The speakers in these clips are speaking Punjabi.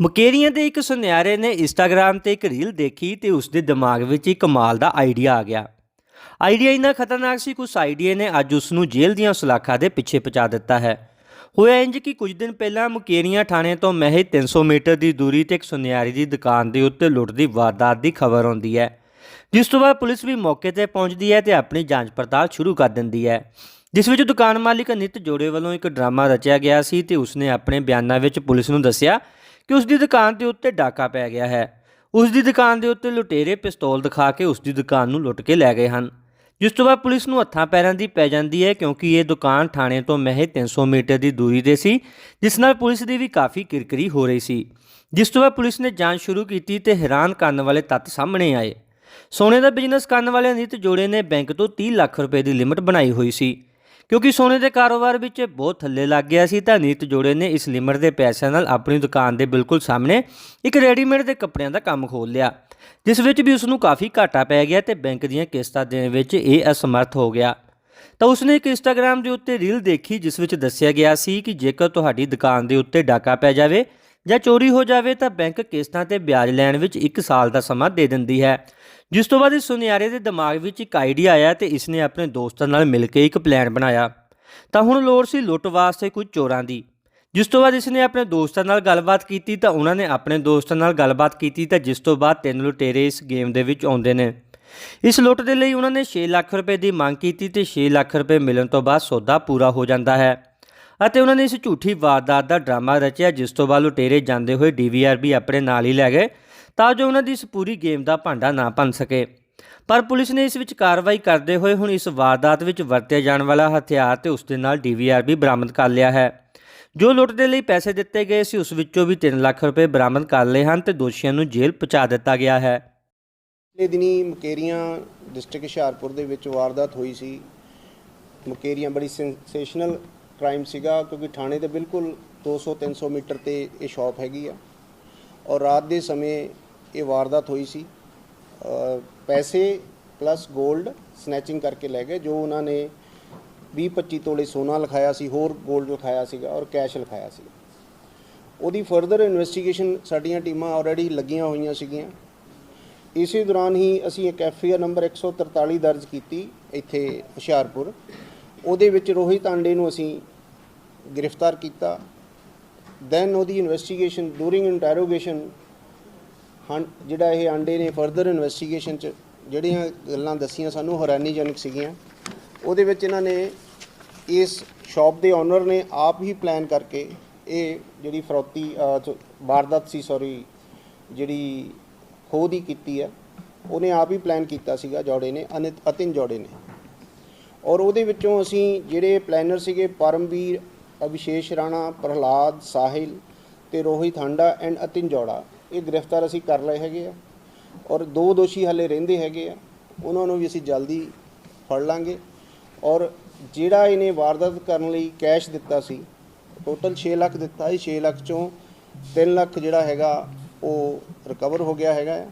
ਮੁਕੇਰੀਆਂ ਦੇ ਇੱਕ ਸੁਨਿਆਰੇ ਨੇ ਇੰਸਟਾਗ੍ਰam ਤੇ ਇੱਕ ਰੀਲ ਦੇਖੀ ਤੇ ਉਸ ਦੇ ਦਿਮਾਗ ਵਿੱਚ ਇੱਕ ਕਮਾਲ ਦਾ ਆਈਡੀਆ ਆ ਗਿਆ। ਆਈਡੀਆ ਇੰਨਾ ਖਤਰਨਾਕ ਸੀ ਕਿ ਉਸ ਆਈਡੀਆ ਨੇ ਅੱਜ ਉਸ ਨੂੰ ਜੇਲ੍ਹ ਦੀਆਂ ਸਲਾਖਾਂ ਦੇ ਪਿੱਛੇ ਪਹੁੰਚਾ ਦਿੱਤਾ ਹੈ। ਹੋਇਆ ਇੰਜ ਕਿ ਕੁਝ ਦਿਨ ਪਹਿਲਾਂ ਮੁਕੇਰੀਆਂ ਥਾਣੇ ਤੋਂ ਮਹਿਜ਼ 300 ਮੀਟਰ ਦੀ ਦੂਰੀ ਤੇ ਇੱਕ ਸੁਨਿਆਰੀ ਦੀ ਦੁਕਾਨ ਦੇ ਉੱਤੇ ਲੁੱਟ ਦੀ ਵਾਰਦਾਤ ਦੀ ਖਬਰ ਆਉਂਦੀ ਹੈ। ਜਿਸ ਤੋਂ ਬਾਅਦ ਪੁਲਿਸ ਵੀ ਮੌਕੇ ਤੇ ਪਹੁੰਚਦੀ ਹੈ ਤੇ ਆਪਣੀ ਜਾਂਚ ਪੜਤਾਲ ਸ਼ੁਰੂ ਕਰ ਦਿੰਦੀ ਹੈ। ਜਿਸ ਵਿੱਚ ਦੁਕਾਨ ਮਾਲਿਕ ਨਿਤ ਜੋੜੇ ਵੱਲੋਂ ਇੱਕ ਡਰਾਮਾ ਰਚਿਆ ਗਿਆ ਸੀ ਤੇ ਉਸਨੇ ਆਪਣੇ ਬਿਆਨਾਂ ਵਿੱਚ ਪੁਲਿਸ ਨੂੰ ਦੱਸਿਆ ਕਿ ਉਸ ਦੀ ਦੁਕਾਨ ਦੇ ਉੱਤੇ ਡਾਕਾ ਪੈ ਗਿਆ ਹੈ। ਉਸ ਦੀ ਦੁਕਾਨ ਦੇ ਉੱਤੇ ਲੁਟੇਰੇ ਪਿਸਤੌਲ ਦਿਖਾ ਕੇ ਉਸ ਦੀ ਦੁਕਾਨ ਨੂੰ ਲੁੱਟ ਕੇ ਲੈ ਗਏ ਹਨ। ਜਿਸ ਤੋਂ ਬਾਅਦ ਪੁਲਿਸ ਨੂੰ ਹੱਥਾਂ ਪੈਰਾਂ ਦੀ ਪੈ ਜਾਂਦੀ ਹੈ ਕਿਉਂਕਿ ਇਹ ਦੁਕਾਨ ਥਾਣੇ ਤੋਂ ਮਹਿਜ਼ 300 ਮੀਟਰ ਦੀ ਦੂਰੀ ਤੇ ਸੀ, ਜਿਸ ਨਾਲ ਪੁਲਿਸ ਦੀ ਵੀ ਕਾਫੀ ਕਿਰਕਰੀ ਹੋ ਰਹੀ ਸੀ। ਜਿਸ ਤੋਂ ਬਾਅਦ ਪੁਲਿਸ ਨੇ ਜਾਂਚ ਸ਼ੁਰੂ ਕੀਤੀ ਤੇ ਹੈਰਾਨ ਕਰਨ ਵਾਲੇ ਤੱਤ ਸਾਹਮਣੇ ਆਏ। ਸੋਨੇ ਦਾ ਬਿਜ਼ਨਸ ਕਰਨ ਵਾਲੇ ਅਨਿਤ ਜੋੜੇ ਨੇ ਬੈਂਕ ਤੋਂ 30 ਲੱਖ ਰੁਪਏ ਦੀ ਲਿਮਟ ਬਣਾਈ ਹੋਈ ਸੀ। ਕਿਉਂਕਿ ਸੋਨੇ ਦੇ ਕਾਰੋਬਾਰ ਵਿੱਚ ਇਹ ਬਹੁਤ ਥੱਲੇ ਲੱਗ ਗਿਆ ਸੀ ਤਾਂ ਨੀਤ ਜੋੜੇ ਨੇ ਇਸ ਲਿਮਟ ਦੇ ਪੈਸਿਆਂ ਨਾਲ ਆਪਣੀ ਦੁਕਾਨ ਦੇ ਬਿਲਕੁਲ ਸਾਹਮਣੇ ਇੱਕ ਰੈਡੀਮੇਡ ਦੇ ਕੱਪੜਿਆਂ ਦਾ ਕੰਮ ਖੋਲ੍ਹ ਲਿਆ, ਜਿਸ ਵਿੱਚ ਵੀ ਉਸ ਨੂੰ ਕਾਫੀ ਘਾਟਾ ਪੈ ਗਿਆ ਤੇ ਬੈਂਕ ਦੀਆਂ ਕਿਸ਼ਤਾਂ ਦੇਣ ਵਿੱਚ ਇਹ ਅਸਮਰਥ ਹੋ ਗਿਆ। ਤਾਂ ਉਸਨੇ ਇੱਕ ਇੰਸਟਾਗ੍ਰam ਦੇ ਉੱਤੇ ਰੀਲ ਦੇਖੀ, ਜਿਸ ਵਿੱਚ ਦੱਸਿਆ ਗਿਆ ਸੀ ਕਿ ਜੇਕਰ ਤੁਹਾਡੀ ਦੁਕਾਨ ਦੇ ਉੱਤੇ ਡਾਕਾ ਪੈ ਜਾਵੇ ਜਾਂ ਚੋਰੀ ਹੋ ਜਾਵੇ ਤਾਂ ਬੈਂਕ ਕਿਸ਼ਤਾਂ ਤੇ ਵਿਆਜ ਲੈਣ ਵਿੱਚ 1 ਸਾਲ ਦਾ ਸਮਾਂ ਦੇ ਦਿੰਦੀ ਹੈ। ਜਿਸ ਤੋਂ ਬਾਅਦ ਇਸ ਸੁਨਿਆਰੇ ਦੇ ਦਿਮਾਗ ਵਿੱਚ ਇੱਕ ਆਈਡੀਆ ਆਇਆ ਤੇ ਇਸਨੇ ਆਪਣੇ ਦੋਸਤਾਂ ਨਾਲ ਮਿਲ ਕੇ ਇੱਕ ਪਲਾਨ ਬਣਾਇਆ। ਤਾਂ ਹੁਣ ਲੋੜ ਸੀ ਲੁੱਟ ਵਾਸਤੇ ਕੁਝ ਚੋਰਾਂ ਦੀ। ਜਿਸ ਤੋਂ ਬਾਅਦ ਇਸਨੇ ਆਪਣੇ ਦੋਸਤਾਂ ਨਾਲ ਗੱਲਬਾਤ ਕੀਤੀ ਤਾਂ ਉਹਨਾਂ ਨੇ ਆਪਣੇ ਦੋਸਤਾਂ ਨਾਲ ਗੱਲਬਾਤ ਕੀਤੀ ਤਾਂ ਜਿਸ ਤੋਂ ਬਾਅਦ ਤਿੰਨ ਲੁਟੇਰੇ ਇਸ ਗੇਮ ਦੇ ਵਿੱਚ ਆਉਂਦੇ ਨੇ। ਇਸ ਲੁੱਟ ਦੇ ਲਈ ਉਹਨਾਂ ਨੇ 6 ਲੱਖ ਰੁਪਏ ਦੀ ਮੰਗ ਕੀਤੀ ਤੇ 6 ਲੱਖ ਰੁਪਏ ਮਿਲਣ ਤੋਂ ਬਾਅਦ ਸੌਦਾ ਪੂਰਾ ਹੋ ਜਾਂਦਾ ਹੈ। ਅਤੇ ਉਹਨਾਂ ਨੇ ਇਸ ਝੂਠੀ ਵਾਰਦਾਤ ਦਾ ਡਰਾਮਾ ਰਚਿਆ, ਜਿਸ ਤੋਂ ਬਾਅਦ ਲੁਟੇਰੇ ਜਾਂਦੇ ਹੋਏ ਡੀਵੀਆਰ ਵੀ ਆਪਣੇ ਨਾਲ ਹੀ ਲੈ ਗਏ, ਤਾਂ ਜੋ ਉਹਨਾਂ ਦੀ ਇਸ ਪੂਰੀ ਗੇਮ ਦਾ ਭਾਂਡਾ ਨਾ ਭੰਨ ਸਕੇ। ਪਰ ਪੁਲਿਸ ਨੇ ਇਸ ਵਿੱਚ ਕਾਰਵਾਈ ਕਰਦੇ ਹੋਏ ਹੁਣ ਇਸ ਵਾਰਦਾਤ ਵਿੱਚ ਵਰਤਿਆ ਜਾਣ ਵਾਲਾ ਹਥਿਆਰ ਤੇ ਉਸ ਦੇ ਨਾਲ ਡੀਵੀਆਰ ਵੀ ਬਰਾਮਦ ਕਰ ਲਿਆ ਹੈ। ਜੋ ਲੁੱਟ ਦੇ ਲਈ ਪੈਸੇ ਦਿੱਤੇ ਗਏ ਸੀ, ਉਸ ਵਿੱਚੋਂ ਵੀ 3 ਲੱਖ ਰੁਪਏ ਬਰਾਮਦ ਕਰ ਲਏ ਹਨ ਤੇ ਦੋਸ਼ੀਆਂ ਨੂੰ ਜੇਲ੍ਹ ਪਹੁੰਚਾ ਦਿੱਤਾ ਗਿਆ ਹੈ। ਪਿਛਲੇ ਦਿਨੀ ਮੁਕੇਰੀਆਂ ਡਿਸਟ੍ਰਿਕਟ ਹੁਸ਼ਿਆਰਪੁਰ ਦੇ ਵਿੱਚ ਵਾਰਦਾਤ ਹੋਈ ਸੀ। ਮੁਕੇਰੀਆਂ ਬੜੀ ਸੈਂਸੇਸ਼ਨਲ ਕ੍ਰਾਈਮ ਸੀਗਾ, ਕਿਉਂਕਿ ਥਾਣੇ ਦੇ ਬਿਲਕੁਲ 200-300 ਮੀਟਰ ਤੇ ਇਹ ਸ਼ਾਪ ਹੈਗੀ ਆ। ਔਰ ਰਾਤ ਦੇ ਸਮੇਂ ਇਹ ਵਾਰਦਾਤ ਹੋਈ ਸੀ। ਪੈਸੇ ਪਲੱਸ 골ਡ ਸਨੈਚਿੰਗ ਕਰਕੇ ਲੈ ਗਏ, ਜੋ ਉਹਨਾਂ ਨੇ 20-25 ਤੋਲੇ ਸੋਨਾ ਲਿਖਾਇਆ ਸੀ, ਹੋਰ 골ਡ ਲਿਖਾਇਆ ਸੀਗਾ ਔਰ ਕੈਸ਼ ਲਿਖਾਇਆ ਸੀ। ਉਹਦੀ ਫਰਦਰ ਇਨਵੈਸਟੀਗੇਸ਼ਨ ਸਾਡੀਆਂ ਟੀਮਾਂ ਆਲਰੇਡੀ ਲੱਗੀਆਂ ਹੋਈਆਂ ਸੀਗੀਆਂ। ਇਸੇ ਦੌਰਾਨ ਹੀ ਅਸੀਂ ਇੱਕ ਐਫ ਆਈ ਆਰ ਨੰਬਰ 143 ਦਰਜ ਕੀਤੀ ਇੱਥੇ ਹੁਸ਼ਿਆਰਪੁਰ। ਉਹਦੇ ਵਿੱਚ ਰੋਹਿਤ ਆਂਡੇ ਨੂੰ ਅਸੀਂ ਗ੍ਰਿਫਤਾਰ ਕੀਤਾ। ਦੈਨ ਉਹਦੀ ਇਨਵੈਸਟੀਗੇਸ਼ਨ ਡੂਰਿੰਗ ਇੰਟਰੋਗੇਸ਼ਨ ਹਾਂ, ਜਿਹੜਾ ਇਹ ਆਂਡੇ ਨੇ ਫਰਦਰ ਇਨਵੈਸਟੀਗੇਸ਼ਨ ਚ ਜਿਹੜੀਆਂ ਗੱਲਾਂ ਦੱਸੀਆਂ ਸਾਨੂੰ ਹੈਰਾਨੀਜਨਕ ਸੀਗੀਆਂ। ਉਹਦੇ ਵਿੱਚ ਇਹਨਾਂ ਨੇ ਇਸ ਸ਼ਾਪ ਦੇ ਓਨਰ ਨੇ ਆਪ ਹੀ ਪਲਾਨ ਕਰਕੇ ਇਹ ਜਿਹੜੀ ਫਰੌਤੀ ਵਾਰਦਾਤ ਸੀ ਸੌਰੀ ਜਿਹੜੀ ਖੋਹ ਦੀ ਕੀਤੀ ਹੈ ਉਹਨੇ ਆਪ ਹੀ ਪਲਾਨ ਕੀਤਾ ਸੀਗਾ, ਜੋੜੇ ਨੇ, ਅਨਿਤ, ਅਤਿਨ ਜੋੜੇ ਨੇ। ਔਰ ਉਹਦੇ ਵਿੱਚੋਂ ਅਸੀਂ ਜਿਹੜੇ ਪਲੈਨਰ ਸੀਗੇ, ਪਰਮਵੀਰ ਅਭਿਸ਼ੇਸ਼ ਰਾਣਾ, ਪ੍ਰਹਲਾਦ, ਸਾਹਿਲ ਤੇ ਰੋਹਿਤ ਹਾਂਡਾ ਐਂਡ ਅਤਿਨ ਜੋੜਾ, ਇਹ ਗ੍ਰਿਫਤਾਰ ਅਸੀਂ ਕਰ ਲਏ ਹੈਗੇ ਆ। ਔਰ ਦੋ ਦੋਸ਼ੀ ਹਲੇ ਰਹਿੰਦੇ ਹੈਗੇ ਆ। ਉਹਨਾਂ ਨੂੰ ਵੀ ਅਸੀਂ ਜਲਦੀ ਫੜ ਲਾਂਗੇ। ਔਰ ਜਿਹੜਾ ਇਹਨੇ ਵਾਰਦਾਤ ਕਰਨ ਲਈ ਕੈਸ਼ ਦਿੱਤਾ ਸੀ ਟੋਟਲ 6 ਲੱਖ ਦਿੱਤਾ ਸੀ। 6 ਲੱਖ ਚੋਂ 3 ਲੱਖ ਜਿਹੜਾ ਹੈਗਾ, ਉਹ ਰਿਕਵਰ ਹੋ ਗਿਆ ਹੈਗਾ ਆ।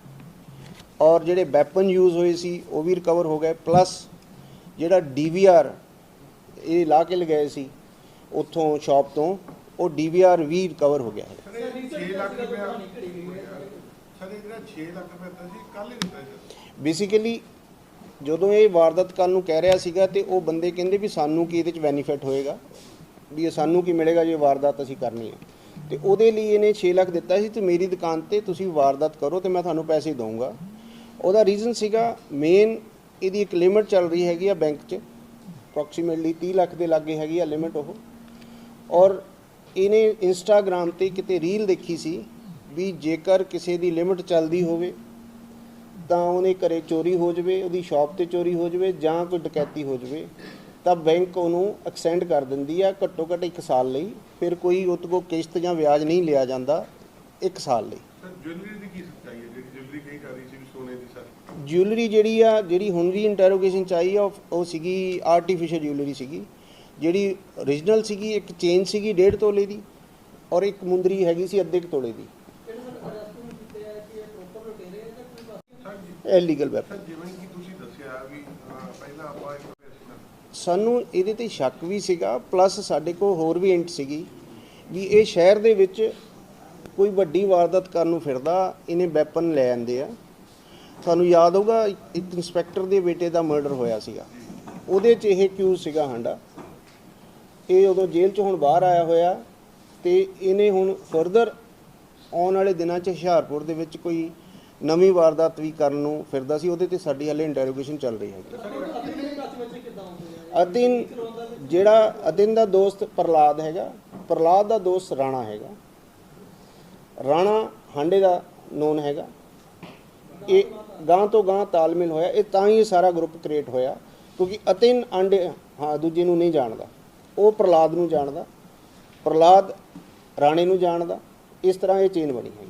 ਔਰ ਜਿਹੜੇ ਵੈਪਨ ਯੂਜ਼ ਹੋਏ ਸੀ, ਉਹ ਵੀ ਰਿਕਵਰ ਹੋ ਗਏ। ਪਲੱਸ ਜਿਹੜਾ ਡੀਵੀਆਰ ਇਹ ਲਾ ਕੇ ਲਗਾਏ ਸੀ ਉੱਥੋਂ ਸ਼ਾਪ ਤੋਂ ਉਹ ਡੀਵੀਆਰ ਵੀ ਰਿਕਵਰ ਹੋ ਗਿਆ ਹੈ। ਸਰ ਇਹ 6 ਲੱਖ ਰੁਪਇਆ। ਸਰ ਇਹ ਜਿਹੜਾ 6 ਲੱਖ ਰੁਪਇਆ ਦਿੱਤਾ ਸੀ ਕੱਲ ਹੀ ਦਿੱਤਾ ਸੀ। ਬੇਸਿਕਲੀ ਜਦੋਂ ਇਹ ਵਾਰਦਾਤ ਕੱਲ ਨੂੰ ਕਹਿ ਰਿਹਾ ਸੀਗਾ ਤੇ ਉਹ ਬੰਦੇ ਕਹਿੰਦੇ ਵੀ ਸਾਨੂੰ ਕੀ ਇਹਦੇ ਚ ਬੈਨੀਫਿਟ ਹੋਏਗਾ ਵੀ ਇਹ ਸਾਨੂੰ ਕੀ ਮਿਲੇਗਾ ਜੇ ਵਾਰਦਾਤ ਅਸੀਂ ਕਰਨੀ ਹੈ। ਤੇ ਉਹਦੇ ਲਈ ਇਹਨੇ 6 ਲੱਖ ਦਿੱਤਾ ਸੀ ਤੇ ਮੇਰੀ ਦੁਕਾਨ ਤੇ ਤੁਸੀਂ ਵਾਰਦਾਤ ਕਰੋ ਤੇ ਮੈਂ ਤੁਹਾਨੂੰ ਪੈਸੇ ਦਊਂਗਾ। ਉਹਦਾ ਰੀਜ਼ਨ ਸੀਗਾ ਮੇਨ ਇਹਦੀ ਇੱਕ ਲਿਮਿਟ ਚੱਲ ਰਹੀ ਹੈਗੀ ਆ ਬੈਂਕ 'ਚ। ਅਪਰੋਕਸੀਮੇਟਲੀ 30 ਲੱਖ ਦੇ ਲਾਗੇ ਹੈਗੀ ਆ ਲਿਮਿਟ ਉਹ। ਔਰ ਇਹਨੇ ਇੰਸਟਾਗ੍ਰam ਤੇ ਕਿਤੇ ਰੀਲ ਦੇਖੀ ਸੀ ਵੀ ਜੇਕਰ ਕਿਸੇ ਦੀ ਲਿਮਿਟ ਚੱਲਦੀ ਹੋਵੇ, ਤਾਂ ਉਹਨੇ ਘਰੇ ਚੋਰੀ ਹੋ ਜਾਵੇ, ਉਹਦੀ ਸ਼ਾਪ ਤੇ ਚੋਰੀ ਹੋ ਜਾਵੇ ਜਾਂ ਕੋਈ ਡਕੈਤੀ ਹੋ ਜਾਵੇ, ਤਾਂ ਬੈਂਕ ਉਹਨੂੰ ਐਕਸਟੈਂਡ ਕਰ ਦਿੰਦੀ ਆ ਘੱਟੋ ਘੱਟ 1 ਸਾਲ ਲਈ। ਫਿਰ ਕੋਈ ਉਹ ਤੋਂ ਕਿਸ਼ਤ ਜਾਂ ਵਿਆਜ ਨਹੀਂ ਲਿਆ ਜਾਂਦਾ 1 ਸਾਲ ਲਈ। ਸਰ ਜੁਐਲਰੀ ਦੀ ਕੀ ਸੱਚਾਈ ਹੈ? ਜਿਹੜੀ ਜੁਐਲਰੀ ਕਹੀ ਜਾ ਰਹੀ ਸੀ ਸੋਨੇ ਦੀ ਸਰ। ਜਿਊਲਰੀ ਜਿਹੜੀ ਆ ਜਿਹੜੀ ਹੁਣ ਵੀ ਇੰਟਰੋਗੇਸ਼ਨ ਚ ਆਈ ਆ ਉਹ- ਉਹ ਸੀਗੀ ਆਰਟੀਫੀਸ਼ੀਅਲ ਜਿਊਲਰੀ ਸੀਗੀ। ਜਿਹੜੀ origignal ਸੀਗੀ ਇੱਕ ਚੇਨ ਸੀਗੀ 1.5 ਤੋਲੇ ਦੀ ਔਰ ਇੱਕ ਮੁੰਦਰੀ ਹੈਗੀ ਸੀ ਅੱਧੇ ਕੁ ਤੋਲੇ ਦੀ। ਇਹ ਲੀਗਲ ਵੈਪਨ ਸਰ ਜਿਵੇਂ ਕਿ ਤੁਸੀਂ ਦੱਸਿਆ ਵੀ ਅਹ, ਪਹਿਲਾਂ ਆਪਾਂ ਇੱਕ ਪੈਸੇ ਸਾਨੂੰ ਇਹਦੇ ਤੇ ਸ਼ੱਕ ਵੀ ਸੀਗਾ ਪਲੱਸ ਸਾਡੇ ਕੋਲ ਹੋਰ ਵੀ ਇੰਟ ਸੀਗੀ ਵੀ ਇਹ ਸ਼ਹਿਰ ਦੇ ਵਿੱਚ ਕੋਈ ਵੱਡੀ ਵਾਰਦਾਤ ਕਰਨ ਨੂੰ ਫਿਰਦਾ ਇਹਨੇ ਵੈਪਨ ਲੈ ਆਂਦੇ ਆ। ਤੁਹਾਨੂੰ ਯਾਦ ਹੋਊਗਾ, ਇੱਕ ਇੰਸਪੈਕਟਰ ਦੇ ਬੇਟੇ ਦਾ ਮਰਡਰ ਹੋਇਆ ਸੀਗਾ। ਉਹਦੇ 'ਚ ਇਹ ਕਿਊ ਸੀਗਾ ਹਾਂਡਾ ਇਹ ਉਦੋਂ ਜੇਲ੍ਹ 'ਚ ਹੁਣ ਬਾਹਰ ਆਇਆ ਹੋਇਆ ਤੇ ਇਹਨੇ ਹੁਣ ਫਰਦਰ ਆਉਣ ਵਾਲੇ ਦਿਨਾਂ 'ਚ ਹੁਸ਼ਿਆਰਪੁਰ ਦੇ ਵਿੱਚ ਕੋਈ ਨਵੀਂ ਵਾਰਦਾਤ ਵੀ ਕਰਨ ਨੂੰ ਫਿਰਦਾ ਸੀ। ਉਹਦੇ ਤੇ ਸਾਡੀ ਹਾਲੇ ਇੰਟਰੋਗੇਸ਼ਨ ਚੱਲ ਰਹੀ ਹੈਗੀ। ਅਦਿਨ ਜਿਹੜਾ, ਅਦਿਨ ਦਾ ਦੋਸਤ ਪ੍ਰਲਾਦ ਹੈਗਾ ਪ੍ਰਲਾਦ ਦਾ ਦੋਸਤ ਰਾਣਾ ਹੈਗਾ। ਰਾਣਾ ਹਾਂਡੇ ਦਾ ਨੋਨ ਹੈਗਾ। ਇਹ ਗਾਂ ਤੋਂ ਗਾਂ ਤਾਲਮੇਲ ਹੋਇਆ ਇਹ ਤਾਂ ਹੀ ਇਹ ਸਾਰਾ ਗਰੁੱਪ ਕ੍ਰੀਏਟ ਹੋਇਆ ਕਿਉਂਕਿ ਅਤਿਨ ਆਂਡੇ ਹਾਂ ਦੂਜੇ ਨੂੰ ਨਹੀਂ ਜਾਣਦਾ ਉਹ ਪ੍ਰਲਾਦ ਨੂੰ ਜਾਣਦਾ ਪ੍ਰਲਾਦ ਰਾਣੇ ਨੂੰ ਜਾਣਦਾ ਇਸ ਤਰ੍ਹਾਂ ਇਹ ਚੇਨ ਬਣੀ ਹੈ।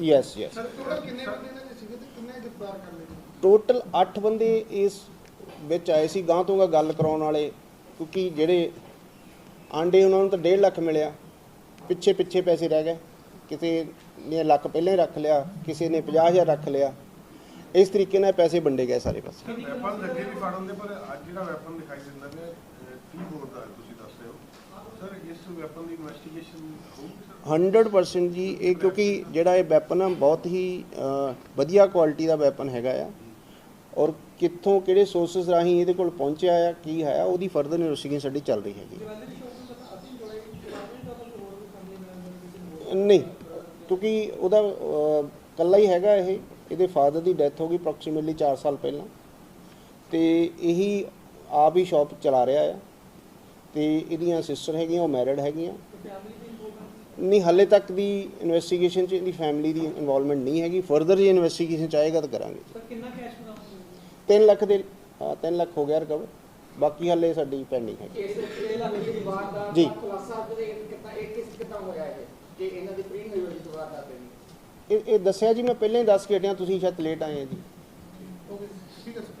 ਯੈਸ ਯੈਸ ਟੋਟਲ 8 ਬੰਦੇ ਇਸ ਵਿੱਚ ਆਏ ਸੀ ਗਾਂ ਤੋਂ ਗਾਂ ਗੱਲ ਕਰਾਉਣ ਵਾਲੇ ਕਿਉਂਕਿ ਜਿਹੜੇ ਆਂਡੇ ਉਹਨਾਂ ਨੂੰ ਤਾਂ 1.5 ਲੱਖ ਮਿਲਿਆ ਪਿੱਛੇ ਪਿੱਛੇ ਪੈਸੇ ਰਹਿ ਗਏ। ਕਿਸੇ ਨੇ ਲੱਖ ਪਹਿਲਾਂ ਹੀ ਰੱਖ ਲਿਆ ਕਿਸੇ ਨੇ 50000 ਰੱਖ ਲਿਆ ਇਸ ਤਰੀਕੇ ਨਾਲ ਪੈਸੇ ਵੰਡੇ ਗਏ ਸਾਰੇ ਪਾਸੇ। ਵੈਪਨ ਲੱਗੇ ਵੀ ਫੜ ਹੁੰਦੇ ਪਰ ਅੱਜ ਜਿਹੜਾ ਵੈਪਨ ਦਿਖਾਈ ਦਿੰਦਾ ਨੇ ਕੀ ਬੋਰ ਦਾ ਤੁਸੀਂ ਦੱਸ ਰਹੇ ਹੋ? ਸਰ ਇਸ ਵੈਪਨ ਦੀ ਇਨਵੈਸਟੀਗੇਸ਼ਨ ਹੋਊਗੀ ਸਰ? 100% ਜੀ ਇਹ ਕਿਉਂਕਿ ਜਿਹੜਾ ਇਹ ਵੈਪਨ ਆ ਬਹੁਤ ਹੀ ਵਧੀਆ ਕੁਆਲਿਟੀ ਦਾ ਵੈਪਨ ਹੈਗਾ ਆ। ਔਰ ਕਿੱਥੋਂ ਕਿਹੜੇ ਸੋਰਸਸ ਰਾਹੀਂ ਇਹਦੇ ਕੋਲ ਪਹੁੰਚਿਆ ਆ ਕੀ ਹੈ ਉਹਦੀ ਫਰਦਰ ਇਨਵੈਸਟੀਗੇਸ਼ਨ ਸਾਡੀ ਚੱਲ ਰਹੀ ਹੈਗੀ। ਨਹੀਂ ਕਿਉਂਕਿ ਉਹਦਾ ਕੱਲਾ ਹੀ ਹੈਗਾ ਇਹ ਇਹਦੇ ਫਾਦਰ ਦੀ ਡੈਥ ਹੋ ਗਈ ਅਪਰੋਕਸੀਮੇਟਲੀ 4 ਸਾਲ ਪਹਿਲਾਂ। ਤੇ ਇਹੀ ਆਪ ਹੀ ਸ਼ਾਪ ਚਲਾ ਰਿਹਾ ਆ। ਤੇ ਇਹਦੀਆਂ ਸਿਸਟਰ ਹੈਗੀਆਂ ਉਹ ਮੈਰਿਡ ਹੈਗੀਆਂ। ਨਹੀਂ ਹਾਲੇ ਤੱਕ ਦੀ ਇਨਵੈਸਟੀਗੇਸ਼ਨ 'ਚ ਇਹਦੀ ਫੈਮਿਲੀ ਦੀ ਇਨਵੋਲਵਮੈਂਟ ਨਹੀਂ ਹੈਗੀ। ਫਰਦਰ ਜੇ ਇਨਵੈਸਟੀਗੇਸ਼ਨ ਚਾਹੇਗਾ ਤਾਂ ਕਰਾਂਗੇ। ਸਰ ਕਿੰਨਾ ਕੈਸ਼ ਬਰਾਮਦ 3 ਲੱਖ ਦੇ ਹਾਂ 3 ਲੱਖ ਹੋ ਗਿਆ ਰਿਕਵਰ ਬਾਕੀ ਹਾਲੇ ਸਾਡੀ ਪੈਂਡਿੰਗ ਵਾਰਦਾਤ ਜੀ। ਇਹ ਇਹ ਕਿ ਇਹਨਾਂ ਦੀ ਪ੍ਰੀ ਨਿਯੋਜਿਤ ਵਾਰਦਾਤ ਹੈ ਇਹ ਇਹ ਦੱਸਿਆ ਜੀ ਮੈਂ ਪਹਿਲਾਂ ਹੀ ਦੱਸ ਕੇ ਹਟਿਆ ਤੁਸੀਂ ਸ਼ਾਇਦ ਲੇਟ ਆਏ ਆ ਜੀ। ਠੀਕ ਹੈ ਸਰ